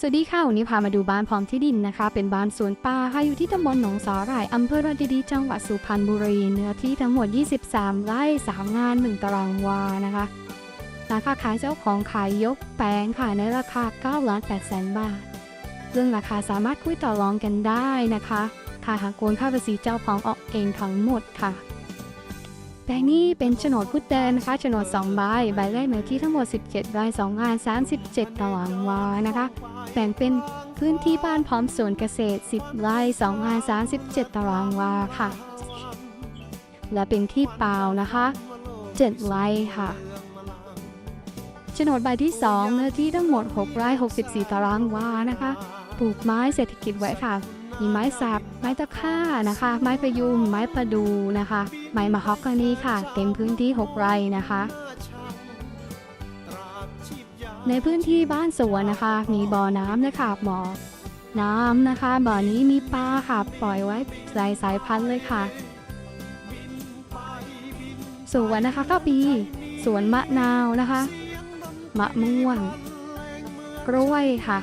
สวัสดีค่ะ วันนี้พามาดูบ้านพร้อมที่ดินนะคะ เป็นบ้านสวนป่าค่ะอยู่ที่ตำบลหนองสาหร่ายอำเภอราชดีจังหวัดสุพรรณบุรี เนื้อที่ทั้งหมด 23 ไร่ 3 งาน 1 ตารางวานะคะราคาขายเจ้าของขายยกแปลงค่ะในราคา9ล้าน8แสนบาท เรื่องราคาสามารถคุยต่อรองกันได้นะคะ ค่าหากโกนค่าภาษีเจ้าของออกเองทั้งหมดค่ะ แปลงนี้เป็นโฉนดพุดเดินนะคะโฉนด2ใบใบแรกเนื้อที่ทั้งหมด 17ไร่2งาน 37ตารางวานะคะแบ่งเป็นพื้นที่บ้านพร้อมสวนเกษตร 10 ไร่2งาน 37 ตารางวาค่ะ และเป็นที่เปล่านะคะ 7 ไร่ค่ะโฉนดใบที่ 2 เนื้อที่ทั้งหมด 6 ไร่ 64 ตารางวานะคะ ปลูกไม้เศรษฐกิจไว้ค่ะ มีไม้สับ ไม้ตะค่านะคะ ไม้พะยุงไม้ประดูนะคะ ไม้มะฮอกกานีค่ะ เต็มพื้นที่ 6 ไร่นะคะ ในพื้นที่บ้านสวนนะคะ มีบ่อน้ำนะคะบ่อน้ำนะคะ บ่อนี้มีปลาค่ะ ปล่อยไว้หลายสายพันธุ์เลยค่ะ สวนนะคะก็มีสวนมะนาวนะคะ มะม่วง กล้วยค่ะ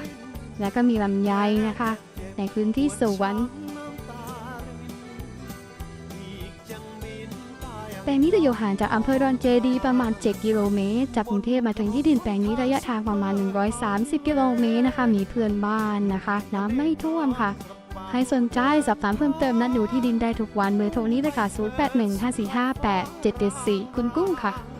แล้วก็มีลำไยนะคะ ในพื้นที่สวนแปลงนี้จะอยู่ห่างจากอำเภอดอนเจดีประมาณ 7 กิโลเมตร จากกรุงเทพมาถึงที่ดินแปลงนี้ระยะทางประมาณ 130 กิโลเมตรนะคะ มีเพื่อนบ้านนะคะ น้ำไม่ท่วมค่ะใครสนใจสอบถามเพิ่มเติมนัดดูที่ดินได้ทุกวันเบอร์โทรนี้เลยค่ะ 0815458774 คุณกุ้งค่ะ